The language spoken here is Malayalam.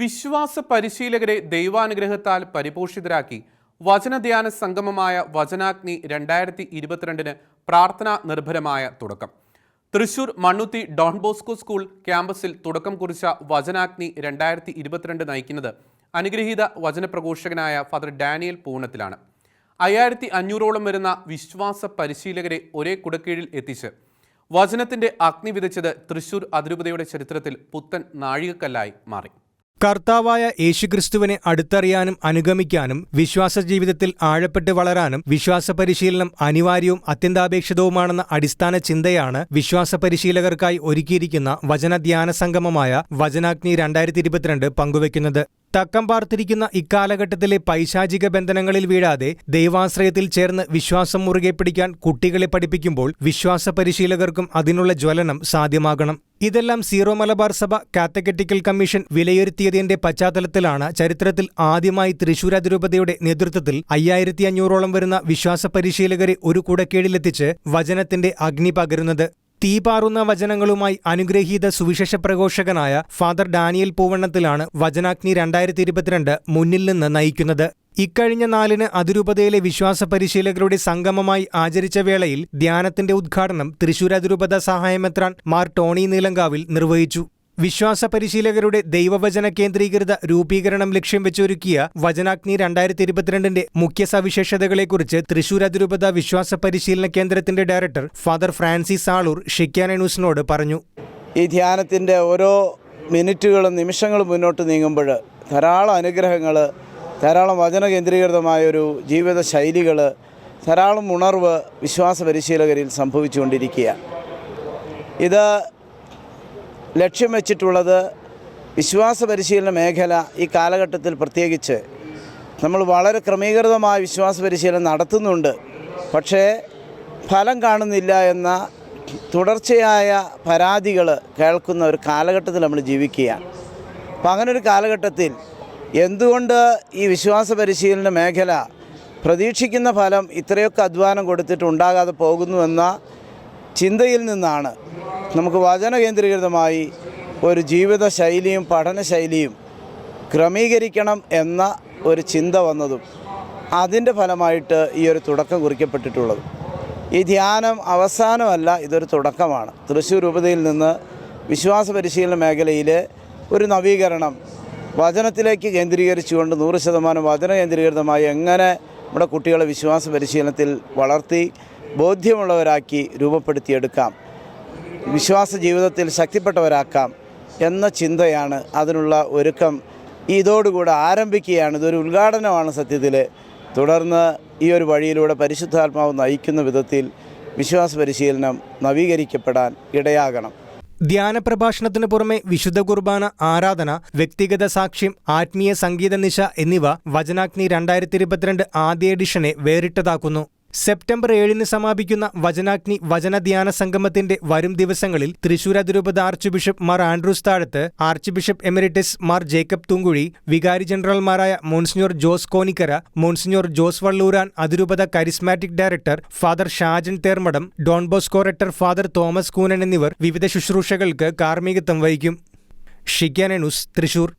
വിശ്വാസ പരിശീലകരെ ദൈവാനുഗ്രഹത്താൽ പരിപോഷിതരാക്കി വചനധ്യാന സംഗമമായ വചനാഗ്നി രണ്ടായിരത്തി ഇരുപത്തിരണ്ടിന് പ്രാർത്ഥനാ നിർഭരമായ തുടക്കം. Thrissur Mannuthy Don Bosco school ക്യാമ്പസിൽ തുടക്കം കുറിച്ച വചനാഗ്നി രണ്ടായിരത്തി ഇരുപത്തിരണ്ട് നയിക്കുന്നത് അനുഗ്രഹീത വചനപ്രഘോഷകനായ ഫാദർ ഡാനിയൽ പൂണത്തിലാണ് അയ്യായിരത്തി അഞ്ഞൂറോളം വരുന്ന വിശ്വാസ പരിശീലകരെ ഒരേ കുടക്കീഴിൽ എത്തിച്ച് വചനത്തിന്റെ അഗ്നി വിതച്ചത് തൃശൂർ അതിരൂപതയുടെ ചരിത്രത്തിൽ പുത്തൻ നാഴികക്കല്ലായി മാറി. കർത്താവായ യേശുക്രിസ്തുവിനെ അടുത്തറിയാനും അനുഗമിക്കാനും വിശ്വാസ ജീവിതത്തിൽ ആഴപ്പെട്ട് വളരാനും വിശ്വാസ പരിശീലനം അനിവാര്യവും അത്യന്താപേക്ഷിതവുമാണെന്ന അടിസ്ഥാന ചിന്തയാണ് വിശ്വാസ പരിശീലകർക്കായി ഒരുക്കിയിരിക്കുന്ന വചനധ്യാന സംഗമമായ വചനാഗ്നി രണ്ടായിരത്തി ഇരുപത്തിരണ്ട് പങ്കുവയ്ക്കുന്നത്. തക്കം പാർത്തിരിക്കുന്ന ഇക്കാലഘട്ടത്തിലെ പൈശാചിക ബന്ധനങ്ങളിൽ വീഴാതെ ദൈവാശ്രയത്തിൽ ചേർന്ന് വിശ്വാസം മുറുകെ പിടിക്കാൻ കുട്ടികളെ പഠിപ്പിക്കുമ്പോൾ വിശ്വാസ പരിശീലകർക്കും അതിനുള്ള ജ്വലനം സാധ്യമാകണം. ഇതെല്ലാം സീറോ മലബാർ സഭ കാത്തക്കറ്റിക്കൽ കമ്മീഷൻ വിലയിരുത്തിയതിന്റെ പശ്ചാത്തലത്തിലാണ് ചരിത്രത്തിൽ ആദ്യമായി തൃശൂർ അതിരൂപതയുടെ നേതൃത്വത്തിൽ അയ്യായിരത്തി അഞ്ഞൂറോളം വരുന്ന വിശ്വാസ പരിശീലകരെ ഒരു കുടക്കീഴിലെത്തിച്ച് വചനത്തിന്റെ അഗ്നി പകരുന്നത്. തീപാറുന്ന വചനങ്ങളുമായി അനുഗ്രഹീത സുവിശേഷ പ്രഘോഷകനായ ഫാദർ ഡാനിയൽ പൂവണ്ണത്തിലാണ് വചനാഗ്നി രണ്ടായിരത്തി ഇരുപത്തിരണ്ട് മുന്നിൽ നിന്ന് നയിക്കുന്നത്. ഇക്കഴിഞ്ഞ നാലിന് അതിരൂപതയിലെ വിശ്വാസ പരിശീലകരുടെ സംഗമമായി ആചരിച്ച വേളയിൽ ധ്യാനത്തിന്റെ ഉദ്ഘാടനം തൃശൂർ അതിരൂപത സഹായമെത്രാൻ മാർ ടോണി നീലങ്കാവിൽ നിർവഹിച്ചു. വിശ്വാസ പരിശീലകരുടെ ദൈവവചന കേന്ദ്രീകൃത രൂപീകരണം ലക്ഷ്യം വെച്ചൊരുക്കിയ വചനാഗ്നി രണ്ടായിരത്തി ഇരുപത്തിരണ്ടിന്റെ മുഖ്യ സവിശേഷതകളെക്കുറിച്ച് തൃശൂർ അതിരൂപത വിശ്വാസ പരിശീലന കേന്ദ്രത്തിന്റെ director father Francis Aloor Shekinah ന്യൂസിനോട് പറഞ്ഞു. ഈ ധ്യാനത്തിന്റെ ഓരോ മിനിറ്റുകളും നിമിഷങ്ങളും മുന്നോട്ട് നീങ്ങുമ്പോൾ ധാരാളം അനുഗ്രഹങ്ങൾ ധാരാളം വചന കേന്ദ്രീകൃതമായൊരു ജീവിത ശൈലികൾ ധാരാളം ഉണർവ് വിശ്വാസ പരിശീലകരിൽ സംഭവിച്ചുകൊണ്ടിരിക്കുക ഇത് ലക്ഷ്യം വെച്ചിട്ടുള്ളത് വിശ്വാസ പരിശീലന മേഖല ഈ കാലഘട്ടത്തിൽ പ്രത്യേകിച്ച് നമ്മൾ വളരെ ക്രമീകൃതമായ വിശ്വാസ പരിശീലനം നടത്തുന്നുണ്ട്. പക്ഷേ ഫലം കാണുന്നില്ല എന്ന തുടർച്ചയായ പരാതികൾ കേൾക്കുന്ന ഒരു കാലഘട്ടത്തിൽ നമ്മൾ ജീവിക്കുക അപ്പം അങ്ങനൊരു കാലഘട്ടത്തിൽ എന്തുകൊണ്ട് ഈ വിശ്വാസ പരിശീലന മേഖല പ്രതീക്ഷിക്കുന്ന ഫലം ഇത്രയൊക്കെ അധ്വാനം കൊടുത്തിട്ട് ഉണ്ടാകാതെ പോകുന്നുവെന്ന ചിന്തയിൽ നിന്നാണ് നമുക്ക് വചന കേന്ദ്രീകൃതമായി ഒരു ജീവിത ശൈലിയും പഠനശൈലിയും ക്രമീകരിക്കണം എന്ന ഒരു ചിന്ത വന്നതും അതിന്റെ ഫലമായിട്ട് ഈ ഒരു തുടക്കം കുറിക്കപ്പെട്ടിട്ടുള്ളത്. ഈ ധ്യാനം അവസാനമല്ല ഇതൊരു തുടക്കമാണ്. തൃശ്ശൂർ രൂപതയിൽ നിന്ന് വിശ്വാസ പരിശീലന മേഖലയിൽ ഒരു നവീകരണം വചനത്തിലേക്ക് കേന്ദ്രീകരിച്ചുകൊണ്ട് നൂറ് ശതമാനം വചന കേന്ദ്രീകൃതമായി എങ്ങനെ നമ്മുടെ കുട്ടികളെ വിശ്വാസ പരിശീലനത്തിൽ വളർത്തി ബോധ്യമുള്ളവരാക്കി രൂപപ്പെടുത്തിയെടുക്കാം വിശ്വാസ ജീവിതത്തിൽ ശക്തിപ്പെട്ടവരാക്കാം എന്ന ചിന്തയാണ് അതിനുള്ള ഒരുക്കം. ഇതോടുകൂടെ ആരംഭിക്കുകയാണ്. ഇതൊരു ഉദ്ഘാടനമാണ് സത്യത്തിൽ തുടർന്ന് ഈ ഒരു വഴിയിലൂടെ പരിശുദ്ധാത്മാവ് നയിക്കുന്ന വിധത്തിൽ വിശ്വാസ പരിശീലനം നവീകരിക്കപ്പെടാൻ ഇടയാകണം. ധ്യാന പ്രഭാഷണത്തിനു പുറമെ വിശുദ്ധ കുർബാന ആരാധന വ്യക്തിഗത സാക്ഷ്യം ആത്മീയ സംഗീത നിശ എന്നിവ വചനാഗ്നി രണ്ടായിരത്തി ഇരുപത്തിരണ്ട് ആദ്യ എഡിഷനെ വേറിട്ടതാക്കുന്നു. സെപ്റ്റംബർ ഏഴിന് സമാപിക്കുന്ന വചനാഗ്നി വചനധ്യാന സംഗമത്തിന്റെ വരും ദിവസങ്ങളിൽ തൃശൂർ അതിരൂപത archbishop Mar Andrews Thazhath archbishop emeritus Mar Jacob Thoomkuzhy വികാരി ജനറൽമാരായ monsignor Jose Konikkara monsignor Jose Valloran അതിരൂപത charismatic director father Shajan Thermadam Don Bosco rector father Thomas Koonan എന്നിവർ വിവിധ ശുശ്രൂഷകൾക്ക് കാർമ്മികത്വം വഹിക്കും. Shekinah news Thrissur.